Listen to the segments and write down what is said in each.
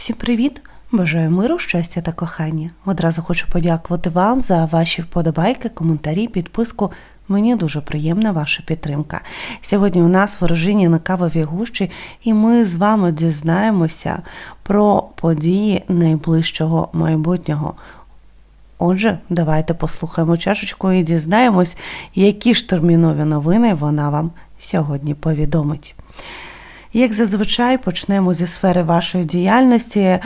Всім привіт! Бажаю миру, щастя та кохання. Одразу хочу подякувати вам за ваші вподобайки, коментарі, підписку. Мені дуже приємна ваша підтримка. Сьогодні у нас ворожіння на кавовій гущі, і ми з вами дізнаємося про події найближчого майбутнього. Отже, давайте послухаємо чашечку і дізнаємось, які ж термінові новини вона вам сьогодні повідомить. Як зазвичай, почнемо зі сфери вашої діяльності. Е,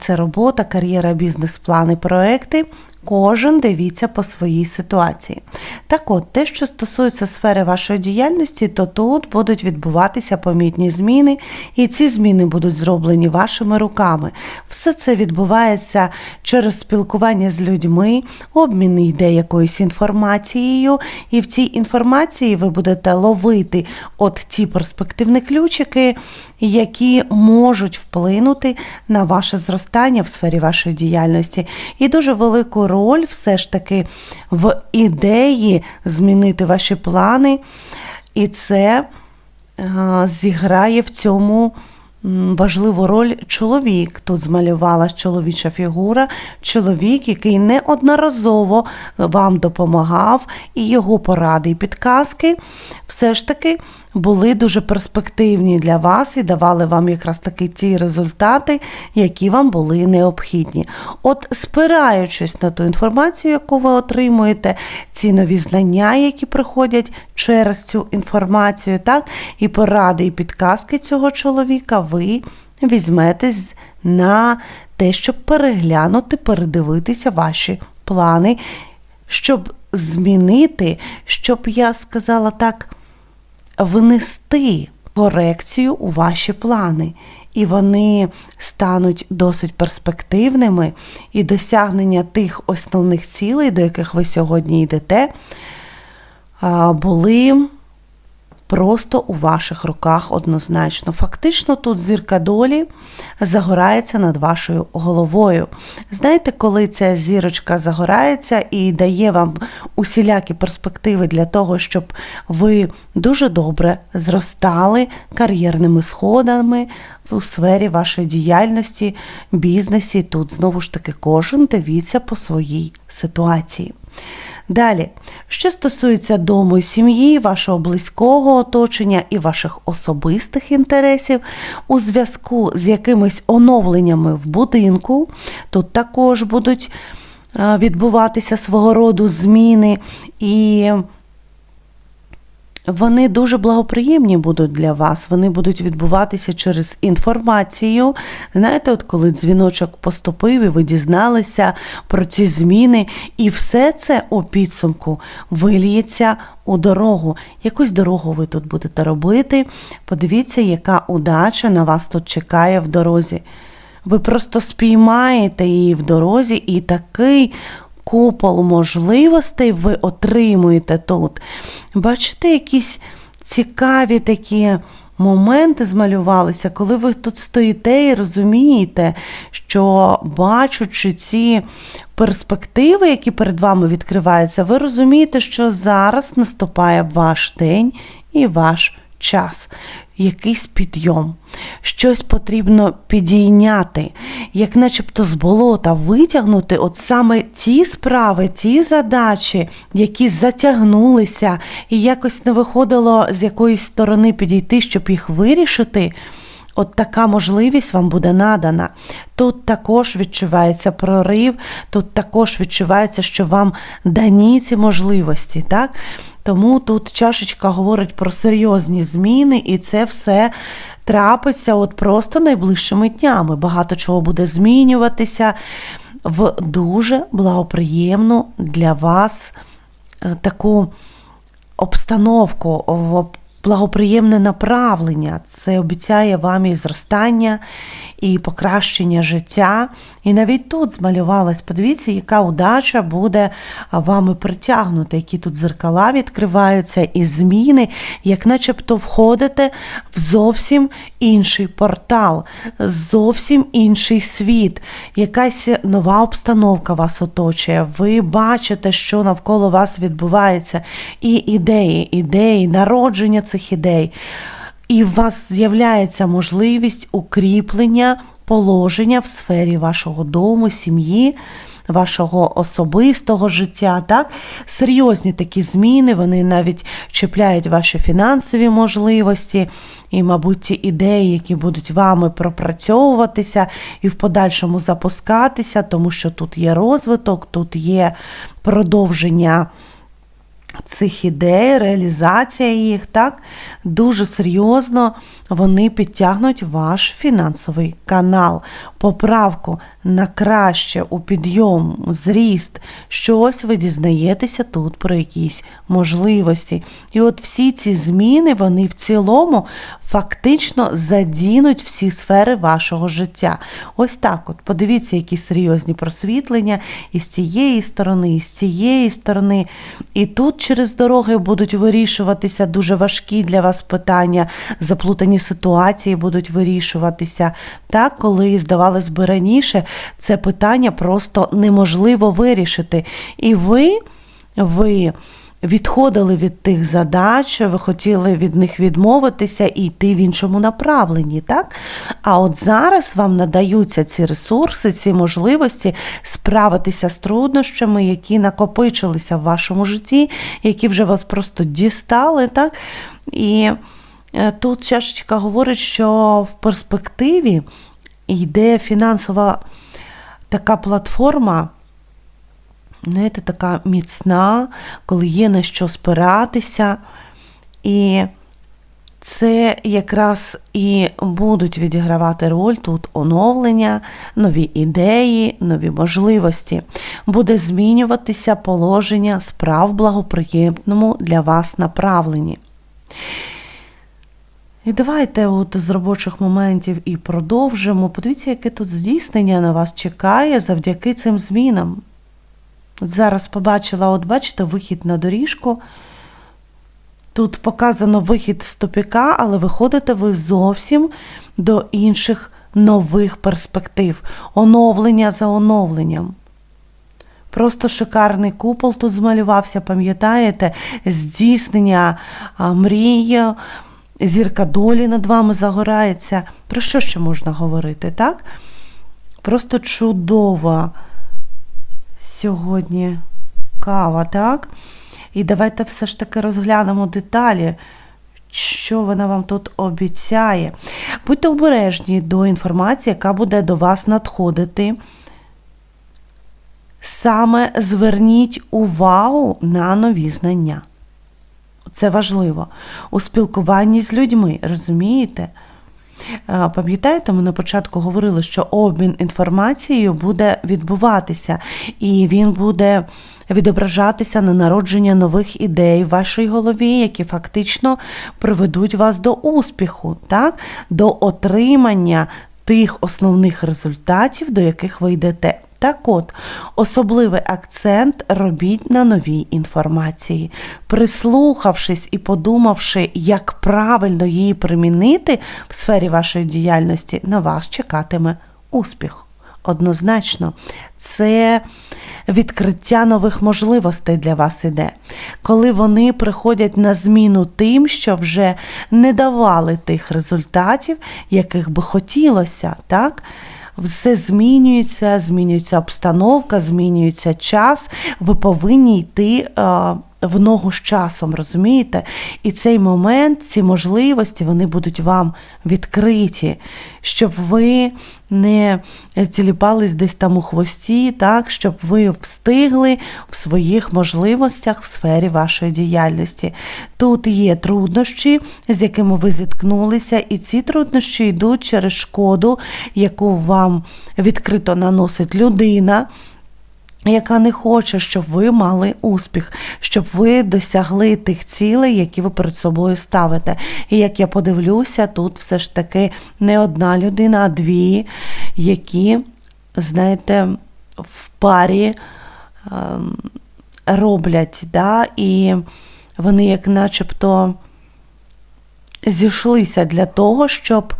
Це робота, кар'єра, бізнес-плани, проекти. Кожен дивіться по своїй ситуації. Так от, те, що стосується сфери вашої діяльності, то тут будуть відбуватися помітні зміни, і ці зміни будуть зроблені вашими руками. Все це відбувається через спілкування з людьми, обмін йде якоюсь інформацією, і в цій інформації ви будете ловити от ті перспективні ключики, які можуть вплинути на ваше зростання в сфері вашої діяльності. І дуже велику роль все ж таки в ідеї змінити ваші плани, і це е, зіграє в цьому важливу роль чоловік. Тут змалювалась чоловіча фігура, чоловік, який неодноразово вам допомагав, і його поради і підказки все ж таки були дуже перспективні для вас і давали вам якраз таки ті результати, які вам були необхідні. От, спираючись на ту інформацію, яку ви отримуєте, ці нові знання, які приходять через цю інформацію, так, і поради, і підказки цього чоловіка, ви візьметесь на те, щоб переглянути, передивитися ваші плани, щоб змінити, щоб я сказала так внести корекцію у ваші плани. І вони стануть досить перспективними, і досягнення тих основних цілей, до яких ви сьогодні йдете, були просто у ваших руках однозначно. Фактично, тут зірка долі загорається над вашою головою. Знаєте, коли ця зірочка загорається і дає вам усілякі перспективи для того, щоб ви дуже добре зростали кар'єрними сходами у сфері вашої діяльності, бізнесі. Тут знову ж таки кожен дивіться по своїй ситуації. Далі, що стосується дому і сім'ї, вашого близького оточення і ваших особистих інтересів у зв'язку з якимись оновленнями в будинку, тут також будуть е, відбуватися свого роду зміни і. Вони дуже благоприємні будуть для вас. Вони будуть відбуватися через інформацію. Знаєте, от коли дзвіночок поступив, і ви дізналися про ці зміни, і все це у підсумку виліється у дорогу. Якусь дорогу ви тут будете робити. Подивіться, яка удача на вас тут чекає в дорозі. Ви просто спіймаєте її в дорозі, і такий купол можливостей ви отримуєте тут. Бачите, якісь цікаві такі моменти змалювалися, коли ви тут стоїте і розумієте, що бачучи ці перспективи, які перед вами відкриваються, ви розумієте, що зараз наступає ваш день і ваш час. Якийсь підйом, щось потрібно підійняти, як начебто з болота витягнути от саме ті справи, ті задачі, які затягнулися, і якось не виходило з якоїсь сторони підійти, щоб їх вирішити. От така можливість вам буде надана. Тут також відчувається прорив, тут також відчувається, що вам дані ці можливості. так? Тому тут чашечка говорить про серйозні зміни, і це все трапиться от просто найближчими днями. Багато чого буде змінюватися в дуже благоприємну для вас е, таку обстановку, в благоприємне направлення. Це обіцяє вам і зростання, і покращення життя. І навіть тут змалювалась, подивіться, яка удача буде вами притягнута, які тут зеркала відкриваються, і зміни, як начебто входите в зовсім інший портал, зовсім інший світ, якась нова обстановка вас оточує. Ви бачите, що навколо вас відбувається, і ідеї, ідеї, народження цих ідей. І у вас з'являється можливість укріплення положення в сфері вашого дому, сім'ї. Вашого особистого життя, так? Серйозні такі зміни, вони навіть чіпляють ваші фінансові можливості і, мабуть, ідеї, які будуть вами пропрацьовуватися і в подальшому запускатися, тому що тут є розвиток, тут є продовження цих ідей, реалізація їх, так, дуже серйозно вони підтягнуть ваш фінансовий канал, поправку на краще у підйом, зріст, щось ви дізнаєтеся тут про якісь можливості. І от всі ці зміни, вони в цілому фактично задінуть всі сфери вашого життя. Ось так от, подивіться, які серйозні просвітлення і з цієї сторони, і з цієї сторони. І тут через дороги будуть вирішуватися дуже важкі для вас питання, заплутані ситуації будуть вирішуватися. Так, коли, здавалось би, раніше це питання просто неможливо вирішити. І ви, ви. Відходили від тих задач, ви хотіли від них відмовитися і йти в іншому направленні, так? А от зараз вам надаються ці ресурси, ці можливості справитися з труднощами, які накопичилися в вашому житті, які вже вас просто дістали, так? І е, тут чашечка говорить, що в перспективі йде фінансова така платформа знаєте, така міцна, коли є на що спиратися. І це якраз і будуть відігравати роль тут оновлення, нові ідеї, нові можливості. Буде змінюватися положення справ благоприємному для вас направленні. І давайте от з робочих моментів і продовжимо. Подивіться, яке тут здійснення на вас чекає завдяки цим змінам. От зараз побачила, от бачите, вихід на доріжку. Тут показано вихід з тупіка, але виходите ви зовсім до інших нових перспектив, оновлення за оновленням. Просто шикарний купол тут змалювався, пам'ятаєте, здійснення мрії, зірка долі над вами загорається. Про що ще можна говорити, так? Просто чудова сьогодні кава, так? І давайте все ж таки розглянемо деталі, що вона вам тут обіцяє. Будьте обережні до інформації, яка буде до вас надходити. Саме зверніть увагу на нові знання. Це важливо. У спілкуванні з людьми, розумієте? Пам'ятаєте, ми на початку говорили, що обмін інформацією буде відбуватися, і він буде відображатися на народження нових ідей в вашій голові, які фактично приведуть вас до успіху, так? до отримання тих основних результатів, до яких ви йдете. Так от, особливий акцент робіть на новій інформації. Прислухавшись і подумавши, як правильно її примінити в сфері вашої діяльності, на вас чекатиме успіх. Однозначно, це відкриття нових можливостей для вас іде, коли вони приходять на зміну тим, що вже не давали тих результатів, яких би хотілося, так? Все змінюється, змінюється обстановка, змінюється час. Ви повинні йти в ногу з часом, розумієте? І цей момент, ці можливості, вони будуть вам відкриті, щоб ви не ціліпались десь там у хвості, так, щоб ви встигли в своїх можливостях в сфері вашої діяльності. Тут є труднощі, з якими ви зіткнулися, і ці труднощі йдуть через шкоду, яку вам відкрито наносить людина яка не хоче, щоб ви мали успіх, щоб ви досягли тих цілей, які ви перед собою ставите. І як я подивлюся, тут все ж таки не одна людина, а дві, які, знаєте, в парі ем, роблять, да, і вони, як начебто, зійшлися для того, щоб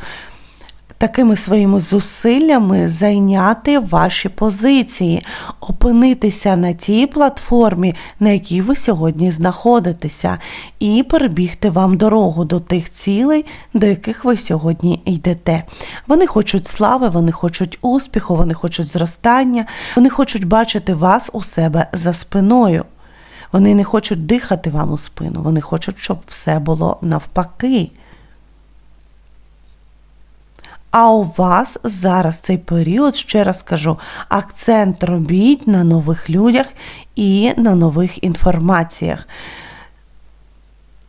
такими своїми зусиллями зайняти ваші позиції, опинитися на тій платформі, на якій ви сьогодні знаходитеся, і перебігти вам дорогу до тих цілей, до яких ви сьогодні йдете. Вони хочуть слави, вони хочуть успіху, вони хочуть зростання, вони хочуть бачити вас у себе за спиною. Вони не хочуть дихати вам у спину, вони хочуть, щоб все було навпаки. А у вас зараз цей період, ще раз кажу, акцент робіть на нових людях і на нових інформаціях.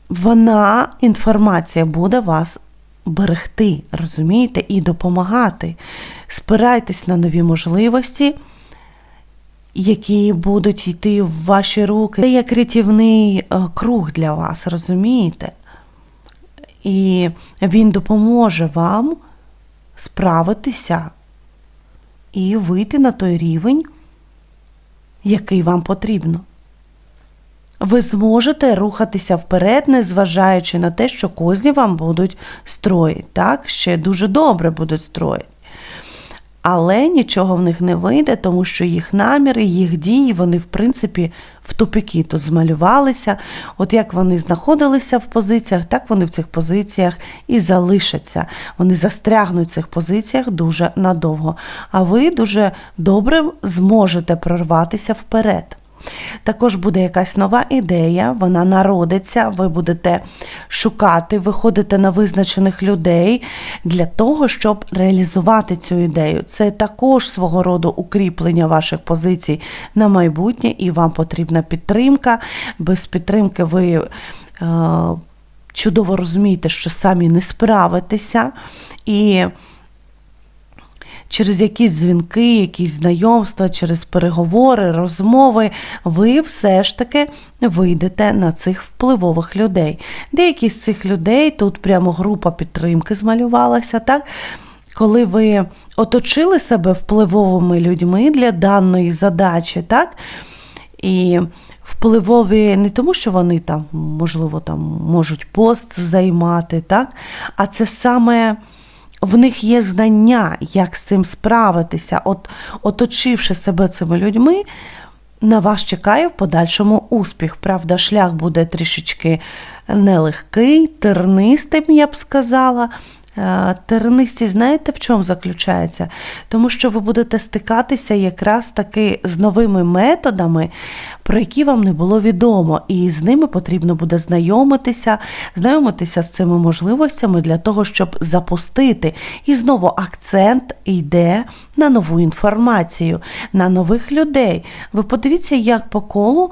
Вона, інформація, буде вас берегти, розумієте, і допомагати. Спирайтесь на нові можливості, які будуть йти в ваші руки. Це як рятівний е, круг для вас, розумієте? І він допоможе вам справитися і вийти на той рівень, який вам потрібно. Ви зможете рухатися вперед, незважаючи на те, що козні вам будуть строїти. Так, ще дуже добре будуть строїти. Але нічого в них не вийде, тому що їх наміри, їх дії, вони, в принципі, в тупіки тут змалювалися. От як вони знаходилися в позиціях, так вони в цих позиціях і залишаться. Вони застрягнуть в цих позиціях дуже надовго. А ви дуже добре зможете прорватися вперед. Також буде якась нова ідея, вона народиться, ви будете шукати, виходити на визначених людей для того, щоб реалізувати цю ідею. Це також свого роду укріплення ваших позицій на майбутнє, і вам потрібна підтримка. Без підтримки ви. Е, Чудово розумієте, що самі не справитеся, і через якісь дзвінки, якісь знайомства, через переговори, розмови, ви все ж таки вийдете на цих впливових людей. Деякі з цих людей тут прямо група підтримки змалювалася, так? Коли ви оточили себе впливовими людьми для даної задачі, так? І впливові не тому, що вони там, можливо, там можуть пост займати, так? а це саме в них є знання, як з цим справитися. От, Оточивши себе цими людьми, на вас чекає в подальшому успіх. Правда, шлях буде трішечки нелегкий, тернистим, я б сказала. Е, тернистість, знаєте, в чому заключається? Тому що ви будете стикатися якраз таки з новими методами, про які вам не було відомо, і з ними потрібно буде знайомитися, знайомитися з цими можливостями для того, щоб запустити. І знову акцент йде на нову інформацію, на нових людей. Ви подивіться, як по колу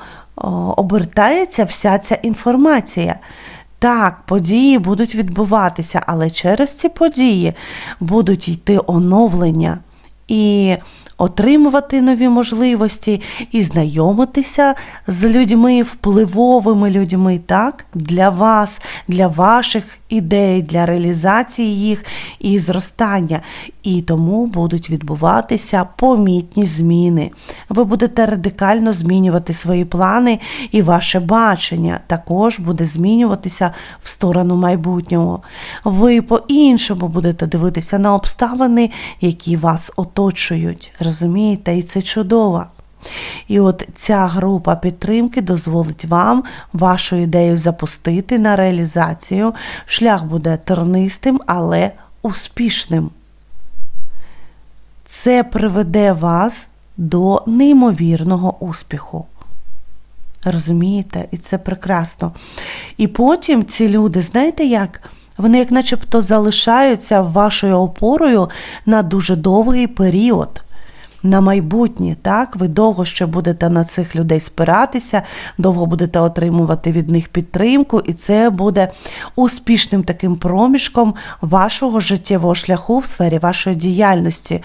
обертається вся ця інформація. Так, події будуть відбуватися, але через ці події будуть йти оновлення. І отримувати нові можливості і знайомитися з людьми, впливовими людьми, так, для вас, для ваших ідей, для реалізації їх і зростання. І тому будуть відбуватися помітні зміни. Ви будете радикально змінювати свої плани, і ваше бачення також буде змінюватися в сторону майбутнього. Ви по-іншому будете дивитися на обставини, які вас оточують. Розумієте, і це чудово. І от ця група підтримки дозволить вам вашу ідею запустити на реалізацію. Шлях буде тернистим, але успішним. Це приведе вас до неймовірного успіху. Розумієте? І це прекрасно. І потім ці люди, знаєте як? Вони, як начебто, залишаються вашою опорою на дуже довгий період на майбутнє. Так, ви довго ще будете на цих людей спиратися, довго будете отримувати від них підтримку, і це буде успішним таким проміжком вашого життєвого шляху в сфері вашої діяльності.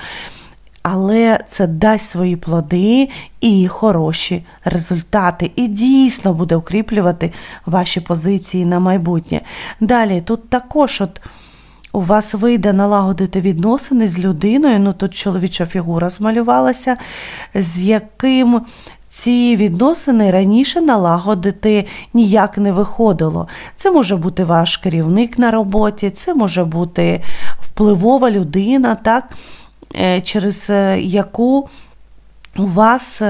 Але це дасть свої плоди і хороші результати, і дійсно буде укріплювати ваші позиції на майбутнє. Далі тут також от у вас вийде налагодити відносини з людиною, ну тут чоловіча фігура змалювалася, з яким ці відносини раніше налагодити ніяк не виходило. Це може бути ваш керівник на роботі, це може бути впливова людина, так, е, через е, яку у вас.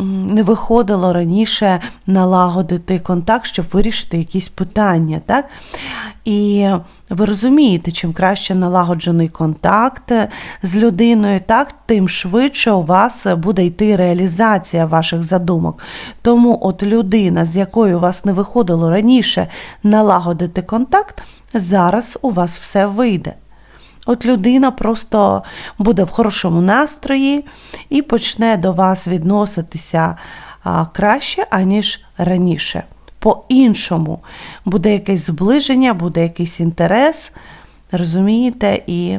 Е, не виходило раніше налагодити контакт, щоб вирішити якісь питання. Так? І ви розумієте, чим краще налагоджений контакт з людиною, так, тим швидше у вас буде йти реалізація ваших задумок. Тому от людина, з якою у вас не виходило раніше налагодити контакт, зараз у вас все вийде. От людина просто буде в хорошому настрої і почне до вас відноситися краще, аніж раніше. По-іншому буде якесь зближення, буде якийсь інтерес, розумієте? І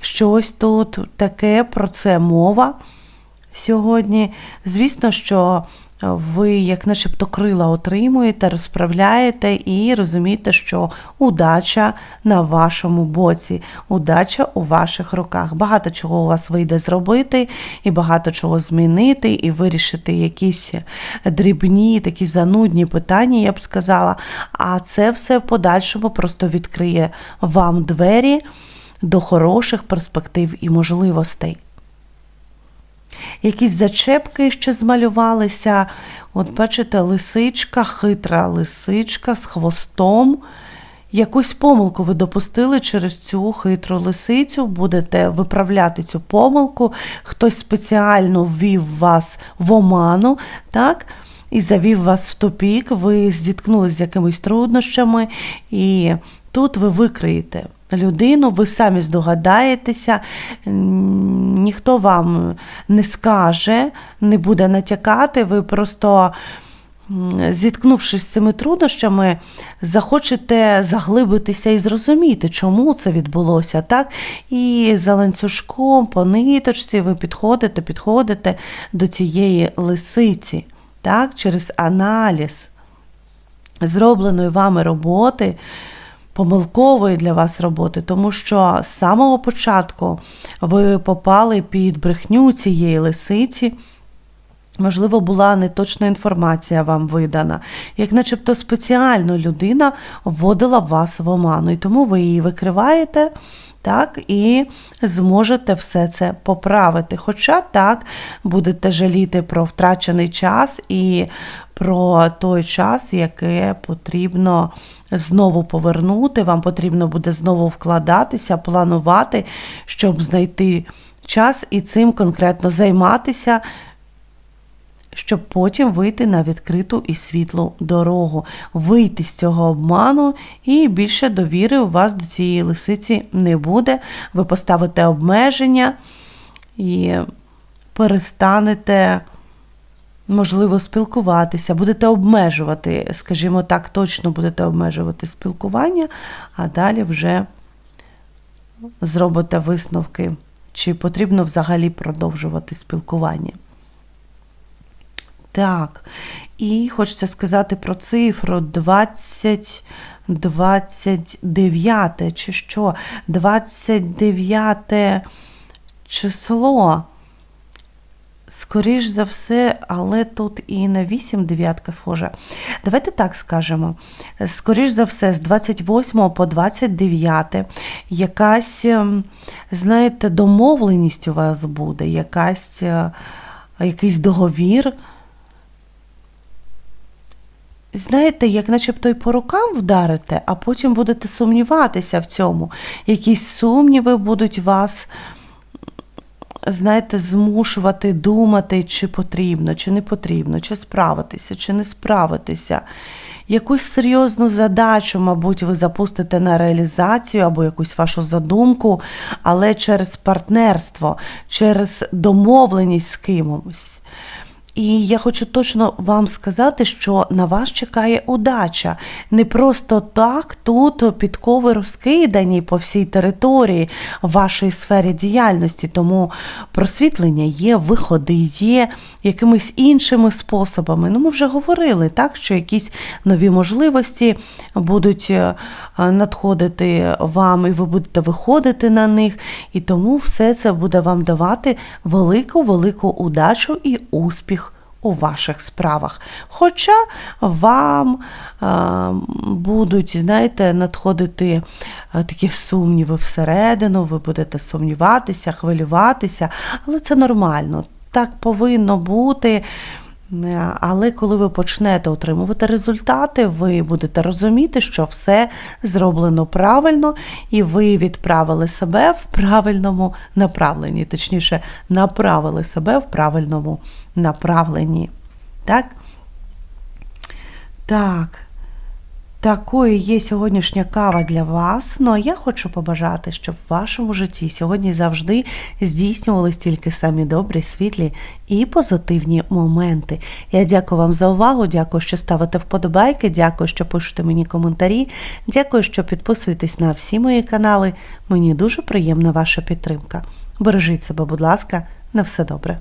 щось тут таке про це мова сьогодні. Звісно, що ви, як начебто, крила отримуєте, розправляєте і розумієте, що удача на вашому боці, удача у ваших руках. Багато чого у вас вийде зробити, і багато чого змінити, і вирішити якісь дрібні, такі занудні питання, я б сказала. А це все в подальшому просто відкриє вам двері до хороших перспектив і можливостей. Якісь зачепки ще змалювалися. От, бачите, лисичка, хитра лисичка з хвостом. Якусь помилку ви допустили через цю хитру лисицю, будете виправляти цю помилку, хтось спеціально ввів вас в оману, так? І завів вас в тупік, ви зіткнулися з якимись труднощами, і тут ви викриєте людину, ви самі здогадаєтеся, ніхто вам не скаже, не буде натякати, ви просто. Зіткнувшись з цими труднощами, захочете заглибитися і зрозуміти, чому це відбулося, так? І за ланцюжком, по ниточці ви підходите, підходите до цієї лисиці, так? через аналіз зробленої вами роботи, помилкової для вас роботи, тому що з самого початку ви попали під брехню цієї лисиці. Можливо, була неточна інформація вам видана, як начебто спеціально людина вводила вас в оману, і тому ви її викриваєте, так, і зможете все це поправити. Хоча так будете жаліти про втрачений час і про той час, яке потрібно знову повернути. Вам потрібно буде знову вкладатися, планувати, щоб знайти час і цим конкретно займатися щоб потім вийти на відкриту і світлу дорогу, вийти з цього обману, і більше довіри у вас до цієї лисиці не буде. Ви поставите обмеження і перестанете. Можливо, спілкуватися, будете обмежувати, скажімо так, точно будете обмежувати спілкування, а далі вже зробите висновки, чи потрібно взагалі продовжувати спілкування. Так, і хочеться сказати про цифру 20, 29, чи що? 29 число. Скоріш за все, але тут і на 8 дев'ятка схожа. Давайте так скажемо. Скоріш за все, з 28 по 29 якась, ем, знаєте, домовленість у вас буде, якась, е, якийсь договір. Знаєте, як начебто й по рукам вдарите, а потім будете сумніватися в цьому. Якісь сумніви будуть вас, знаєте, змушувати думати, чи потрібно, чи не потрібно, чи справитися, чи не справитися. Якусь серйозну задачу, мабуть, ви запустите на реалізацію або якусь вашу задумку, але через партнерство, через домовленість з кимось. І я хочу точно вам сказати, що на вас чекає удача. Не просто так тут підкови розкидані по всій території в вашій сфері діяльності, тому просвітлення є, виходи є якимись іншими способами. Ну, ми вже говорили, так, що якісь нові можливості будуть е, надходити вам, і ви будете виходити на них. І тому все це буде вам давати велику, велику удачу і успіх у ваших справах. Хоча вам е, будуть, знаєте, надходити е, такі сумніви всередину, ви будете сумніватися, хвилюватися, але це нормально. Так повинно бути. Е, Але коли ви почнете отримувати результати, ви будете розуміти, що все зроблено правильно, і ви відправили себе в правильному направленні, точніше, направили себе в правильному направленні. Так? Так. Такою є сьогоднішня кава для вас. Ну а я хочу побажати, щоб в вашому житті сьогодні завжди здійснювались тільки самі добрі, світлі і позитивні моменти. Я дякую вам за увагу. Дякую, що ставите вподобайки. Дякую, що пишете мені коментарі. Дякую, що підписуєтесь на всі мої канали. Мені дуже приємна ваша підтримка. Бережіть себе, будь ласка, на все добре.